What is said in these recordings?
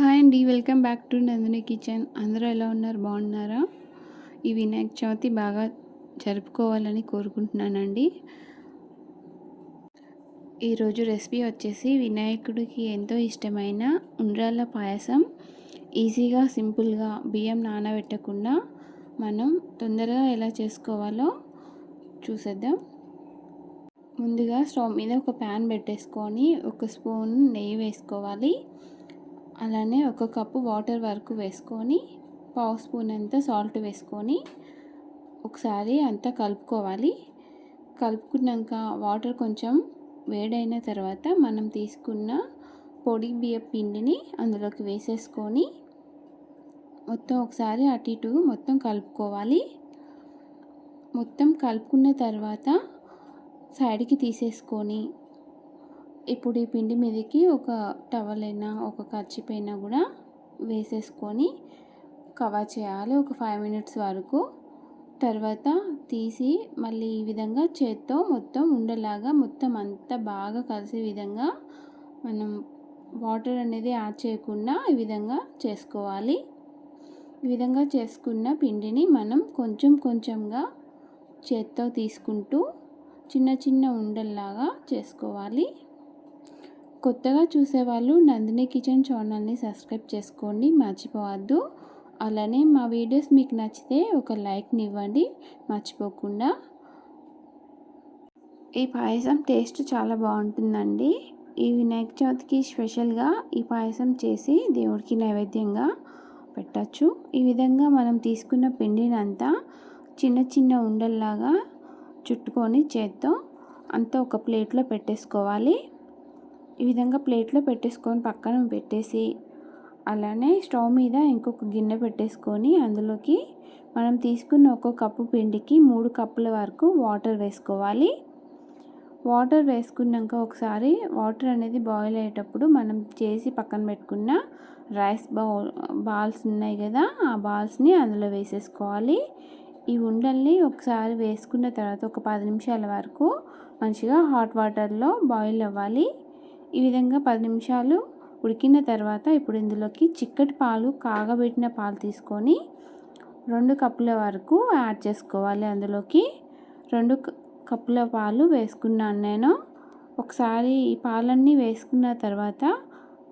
Hi అండి welcome back to Nandini kitchen. అందరూ ఎలా ఉన్నారు? బాగున్నారా? ఈ వినాయక చవితి బాగా జరుపుకోవాలని కోరుకుంటున్నానండి. ఈరోజు రెసిపీ వచ్చేసి వినాయకుడికి ఎంతో ఇష్టమైన ఉండ్రాల పాయసం. ఈజీగా సింపుల్గా బియ్యం నానబెట్టకుండా మనం తొందరగా ఎలా చేసుకోవాలో చూసేద్దాం. ముందుగా స్టవ్ మీద ఒక ప్యాన్ పెట్టేసుకొని ఒక స్పూన్ నెయ్యి వేసుకోవాలి. అలానే ఒక కప్పు వాటర్ వరకు వేసుకొని పావు స్పూన్ అంతా సాల్ట్ వేసుకొని ఒకసారి అంతా కలుపుకోవాలి. కలుపుకున్నాక వాటర్ కొంచెం వేడైన తర్వాత మనం తీసుకున్న పొడి బియ్య పిండిని అందులోకి వేసేసుకొని మొత్తం ఒకసారి అటు ఇటు మొత్తం కలుపుకోవాలి. మొత్తం కలుపుకున్న తర్వాత సైడ్కి తీసేసుకొని ఇప్పుడు ఈ పిండి మీదకి ఒక టవల్ అయినా ఒక కర్చీప్ అయినా కూడా వేసేసుకొని కవర్ చేయాలి. ఒక ఫైవ్ మినిట్స్ వరకు. తర్వాత తీసి మళ్ళీ ఈ విధంగా చేత్తో మొత్తం ఉండేలాగా మొత్తం అంతా బాగా కలిసే విధంగా మనం వాటర్ అనేది యాడ్ చేయకుండా ఈ విధంగా చేసుకోవాలి. ఈ విధంగా చేసుకున్న పిండిని మనం కొంచెం కొంచెంగా చేత్తో తీసుకుంటూ చిన్న చిన్న ఉండల్లాగా చేసుకోవాలి. కొత్తగా చూసేవాళ్ళు నందిని కిచెన్ ఛానల్ని సబ్స్క్రైబ్ చేసుకోండి మర్చిపోవద్దు. అలానే మా వీడియోస్ మీకు నచ్చితే ఒక లైక్ని ఇవ్వండి మర్చిపోకుండా. ఈ పాయసం టేస్ట్ చాలా బాగుంటుందండి. ఈ వినాయక చవితికి స్పెషల్గా ఈ పాయసం చేసి దేవుడికి నైవేద్యంగా పెట్టచ్చు. ఈ విధంగా మనం తీసుకున్న పిండినంతా చిన్న చిన్న ఉండల్లాగా చుట్టుకొని చేత్తో అంతా ఒక ప్లేట్లో పెట్టేసుకోవాలి. ఈ విధంగా ప్లేట్లో పెట్టేసుకొని పక్కన పెట్టేసి అలానే స్టవ్ మీద ఇంకొక గిన్నె పెట్టేసుకొని అందులోకి మనం తీసుకున్న ఒక కప్పు పిండికి మూడు కప్పుల వరకు వాటర్ వేసుకోవాలి. వాటర్ వేసుకున్నాక ఒకసారి వాటర్ అనేది బాయిల్ అయ్యేటప్పుడు మనం చేసి పక్కన పెట్టుకున్న రైస్ బౌల్ బాల్స్ ఉన్నాయి కదా ఆ బాల్స్ని అందులో వేసేసుకోవాలి. ఈ ఉండల్ని ఒకసారి వేసుకున్న తర్వాత ఒక పది నిమిషాల వరకు మంచిగా హాట్ వాటర్లో బాయిల్ అవ్వాలి. ఈ విధంగా పది నిమిషాలు ఉడికిన తర్వాత ఇప్పుడు ఇందులోకి చిక్కటి పాలు కాగబెట్టిన పాలు తీసుకొని రెండు కప్పుల వరకు యాడ్ చేసుకోవాలి. అందులోకి రెండు కప్పుల పాలు వేసుకున్నాను నేను. ఒకసారి ఈ పాలన్నీ వేసుకున్న తర్వాత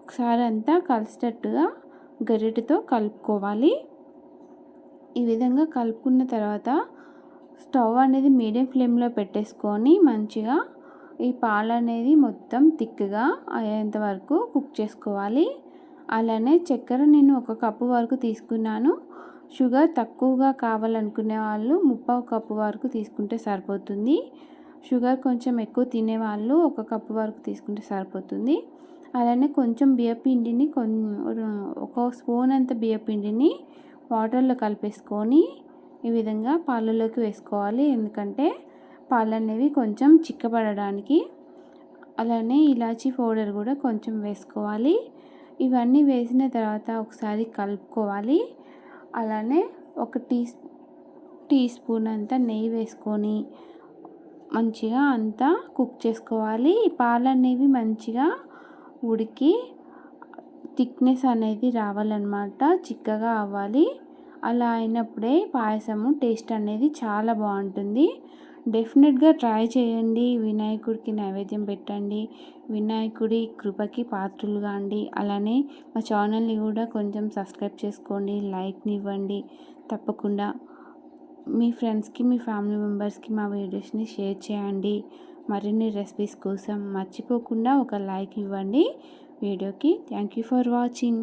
ఒకసారి అంతా కలిసేటట్టుగా గరిటెతో కలుపుకోవాలి. ఈ విధంగా కలుపుకున్న తర్వాత స్టవ్ అనేది మీడియం ఫ్లేమ్లో పెట్టేసుకొని మంచిగా ఈ పాలు అనేది మొత్తం థిక్గా అయ్యేంత వరకు కుక్ చేసుకోవాలి. అలానే చక్కెర నేను ఒక కప్పు వరకు తీసుకున్నాను. షుగర్ తక్కువగా కావాలనుకునే వాళ్ళు ముప్పావు కప్పు వరకు తీసుకుంటే సరిపోతుంది. షుగర్ కొంచెం ఎక్కువ తినేవాళ్ళు ఒక కప్పు వరకు తీసుకుంటే సరిపోతుంది. అలానే కొంచెం బియ్యపిండిని ఒక స్పూన్ అంత బియ్యపిండిని వాటర్లో కలిపేసుకొని ఈ విధంగా పాలలోకి వేసుకోవాలి. ఎందుకంటే పాలు అనేవి కొంచెం చిక్కబడడానికి అలానే ఇలాచీ పౌడర్ కూడా కొంచెం వేసుకోవాలి. ఇవన్నీ వేసిన తర్వాత ఒకసారి కలుపుకోవాలి. అలానే ఒక టీ టీ స్పూన్ అంతా నెయ్యి వేసుకొని మంచిగా అంతా కుక్ చేసుకోవాలి. ఈ పాలు అనేవి మంచిగా ఉడికి థిక్నెస్ అనేది రావాలన్నమాట చిక్కగా అవ్వాలి. అలా అయినప్పుడే పాయసము టేస్ట్ అనేది చాలా బాగుంటుంది. డెఫినెట్గా ట్రై చేయండి. వినాయకుడికి నైవేద్యం పెట్టండి. వినాయకుడి కృపకి పాత్రులు కాండి. అలానే మా ఛానల్ని కూడా కొంచెం సబ్స్క్రైబ్ చేసుకోండి. లైక్ని ఇవ్వండి. తప్పకుండా మీ ఫ్రెండ్స్కి మీ ఫ్యామిలీ మెంబర్స్కి మా వీడియోస్ని షేర్ చేయండి. మరిన్ని రెసిపీస్ కోసం మర్చిపోకుండా ఒక లైక్ ఇవ్వండి. వీడియోకి థ్యాంక్ యూ ఫర్ వాచింగ్.